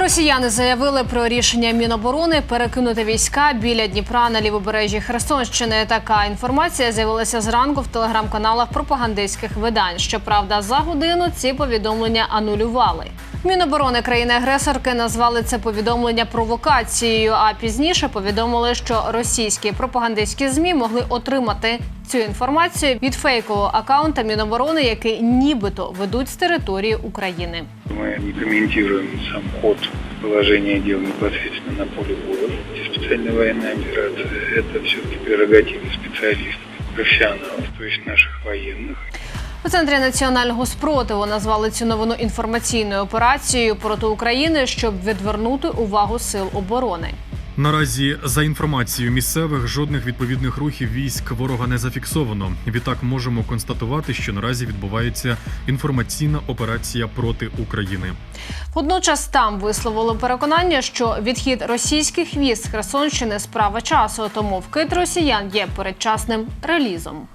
Росіяни заявили про рішення Міноборони перекинути війська біля Дніпра на лівобережжі Херсонщини. Така інформація з'явилася зранку в телеграм-каналах пропагандистських видань. Щоправда, за годину ці повідомлення анулювали. Міноборони країни-агресорки назвали це повідомлення провокацією. А пізніше повідомили, що російські пропагандистські змі могли отримати цю інформацію від фейкового акаунта Міноборони, який нібито ведуть з території України. Мы не комментируем сам ход положения дел непосредственно на поле боя. И Специальная военная операция – это все-таки прерогатива специалистов, профессионалов, то есть наших военных. У центрі національного спротиву назвали цю новину інформаційною операцією проти України, щоб відвернути увагу сил оборони. Наразі, за інформацією місцевих, жодних відповідних рухів військ ворога не зафіксовано. Відтак можемо констатувати, що наразі відбувається інформаційна операція проти України. Водночас там висловили переконання, що відхід російських військ з Херсонщини справа часу, тому вкид росіян є передчасним релізом.